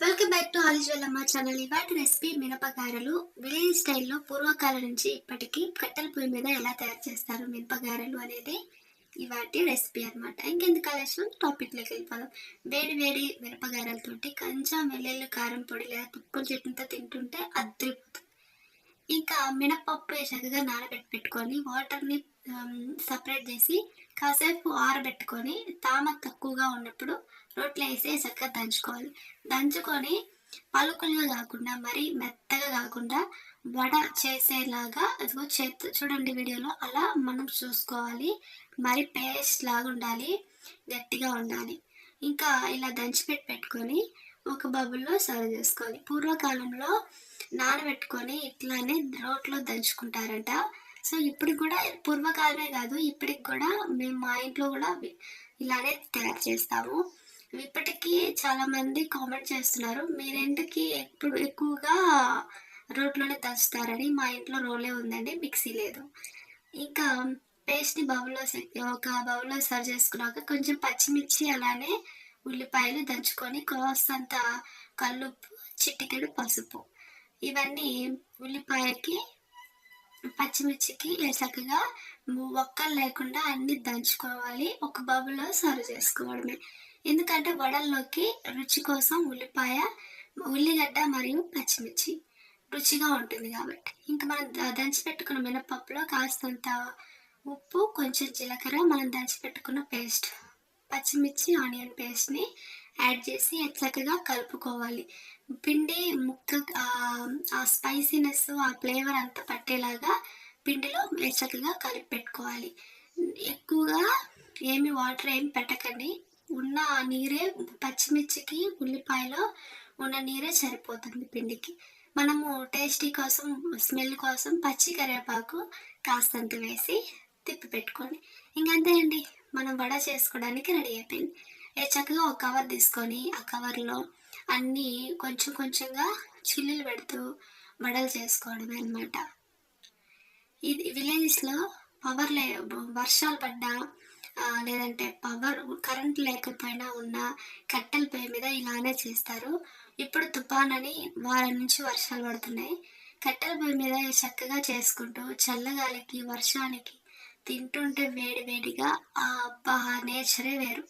Welcome back to హాలీజ్ అమ్మ channel ఇవాటి recipe మినపగారలు విలేజ్ స్టైల్లో పూర్వకాలం నుంచి ఇప్పటికీ కట్టెల పొయ్యి మీద ఎలా తయారు చేస్తారు మినపగారలు అనేది ఇవాటి రెసిపీ అనమాట ఇంకెందుకు ఆలస్యం? టాపిక్లోకి వెళ్ళిపోదాం. వేడి వేడి మిరపగారెలతోటి కొంచెం వెల్లుల్లి కారం పొడి లేదా తుప్పుల చెట్టుతో తింటుంటే అద్దరిపోతుంది ఇంకా మినపప్పు చక్కగా నానబెట్టి పెట్టుకొని వాటర్ని సపరేట్ um, చేసి కాసేపు ఆరబెట్టుకొని తామ తక్కువగా ఉన్నప్పుడు రోట్లో వేసి చక్కగా దంచుకోవాలి. దంచుకొని పలుకులుగా కాకుండా మరీ మెత్తగా కాకుండా వడ చేసేలాగా అదిగో చేతి చూడండి వీడియోలో అలా మనం చూసుకోవాలి. మరి పేస్ట్ లాగా ఉండాలి గట్టిగా ఉండాలి. ఇంకా ఇలా దంచిపెట్టి పెట్టుకొని ఒక బబుల్లో సర్వ్ చేసుకోవాలి పూర్వకాలంలో నానబెట్టుకొని ఇట్లానే రోట్లో దంచుకుంటారంట. సో ఇప్పుడు కూడా పూర్వకాలమే కాదు ఇప్పటికి కూడా మేము మా ఇంట్లో కూడా ఇలానే తయారు చేస్తాము. ఇప్పటికీ చాలామంది కామెంట్ చేస్తున్నారు మీరెందుకు ఎప్పుడు ఎక్కువగా రోట్లోనే దంచుతారని? మా ఇంట్లో రోలే ఉందండి మిక్సీ లేదు. ఇంకా పేస్ట్ని బౌల్లో ఒక బౌల్లో సర్వ్ చేసుకున్నాక కొంచెం పచ్చిమిర్చి అలానే ఉల్లిపాయలు దంచుకొని కాస్తంత కల్లుప్పు చిటికెడు పసుపు. ఇవన్నీ ఉల్లిపాయకి పచ్చిమిర్చికి చక్కగా ఒక్కలు లేకుండా అన్ని దంచుకోవాలి. ఒక బబుల్లో సర్వ్ చేసుకోవడమే. ఎందుకంటే వడల్లోకి రుచి కోసం ఉల్లిపాయ ఉల్లిగడ్డ మరియు పచ్చిమిర్చి రుచిగా ఉంటుంది కాబట్టి. ఇంకా మనం దంచి పెట్టుకున్న మినపప్పులో కాస్తంత ఉప్పు కొంచెం జీలకర్ర మనం దంచి పెట్టుకున్న పేస్ట్. పచ్చిమిర్చి ఆనియన్ పేస్ట్ని యాడ్ చేసి చక్కగా కలుపుకోవాలి. పిండి ముక్క ఆ స్పైసీనెస్ ఆ ఫ్లేవర్ అంతా పట్టేలాగా పిండిలో చక్కగా కలిపి పెట్టుకోవాలి ఎక్కువగా ఏమి వాటర్ ఏమి పెట్టకండి. ఉన్న నీరే పచ్చిమిర్చికి ఉల్లిపాయలో ఉన్న నీరే సరిపోతుంది పిండికి. మనము టేస్టీ కోసం స్మెల్ కోసం పచ్చి కరివేపాకు కాస్తంత వేసి తిప్పి పెట్టుకోండి ఇంకంతే అండి. మనం వడ చేసుకోవడానికి రెడీ అయిపోయింది. చక్కగా ఒక కవర్ తీసుకొని ఆ కవర్లో అన్నీ కొంచెం కొంచెంగా చిల్లులు పెడుతూ వడలు చేసుకోవడమే అనమాట ఇది విలేజెస్లో పవర్ లే వర్షాలు పడ్డా లేదంటే పవర్ కరెంట్ లేకపోయినా ఉన్న కట్టెల పొయ్యి మీద ఇలానే చేస్తారు. ఇప్పుడు తుఫాన్ అని వారం నుంచి వర్షాలు పడుతున్నాయి. కట్టెల పొయ్యి మీద చక్కగా చేసుకుంటూ చల్లగాలికి వర్షానికి తింటుంటే వేడి వేడిగా ఆ అబ్బా నేచరే వేరు.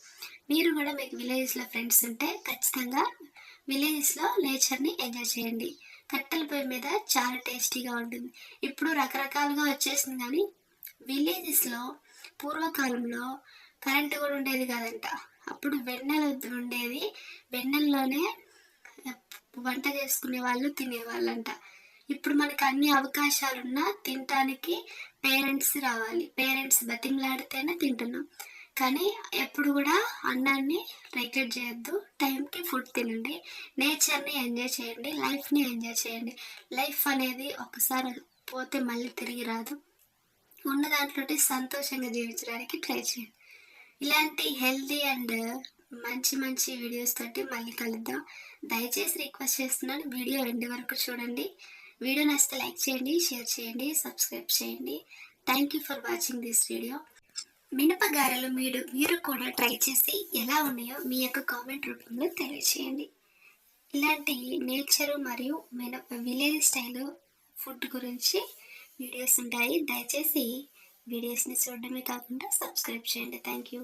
మీరు కూడా మీకు విలేజెస్లో ఫ్రెండ్స్ ఉంటే ఖచ్చితంగా విలేజెస్లో నేచర్ని ఎంజాయ్ చేయండి. కట్టెల పొయ్యి మీద చాలా టేస్టీగా ఉంటుంది. ఇప్పుడు రకరకాలుగా వచ్చేసింది కానీ విలేజెస్లో పూర్వకాలంలో కరెంటు కూడా ఉండేది కాదంట. అప్పుడు వెన్నెలు ఉండేది. వెన్నెల్లోనే వంట చేసుకునే వాళ్ళు తినేవాళ్ళంట. ఇప్పుడు మనకు అన్ని అవకాశాలున్నా తినటానికి పేరెంట్స్ రావాలి. పేరెంట్స్ బతిమలాడితేనే తింటున్నాం. కానీ ఎప్పుడు కూడా అన్నాన్ని నెగ్లెక్ట్ చేయొద్దు. టైంకి ఫుడ్ తినండి. నేచర్ని ఎంజాయ్ చేయండి. లైఫ్ని ఎంజాయ్ చేయండి. లైఫ్ అనేది ఒకసారి పోతే మళ్ళీ తిరిగి రాదు. ఉన్న దాంట్లో సంతోషంగా జీవించడానికి ట్రై చేయండి. ఇలాంటి హెల్దీ అండ్ మంచి మంచి వీడియోస్ తోటి మళ్ళీ కలుద్దాం. దయచేసి రిక్వెస్ట్ చేస్తున్నాను వీడియో ఎండ్ వరకు చూడండి. వీడియో నచ్చితే లైక్ చేయండి షేర్ చేయండి సబ్స్క్రైబ్ చేయండి. Thank you for watching this video మినపగారలు మీరు మీరు కూడా ట్రై చేసి ఎలా ఉన్నాయో మీ యొక్క కామెంట్ రూపంలో తెలియచేయండి. ఇలాంటి నేచరు మరియు మినప విలేజ్ స్టైల్ ఫుడ్ గురించి వీడియోస్ ఉంటాయి. దయచేసి వీడియోస్ని చూడడమే కాకుండా సబ్స్క్రైబ్ చేయండి. Thank you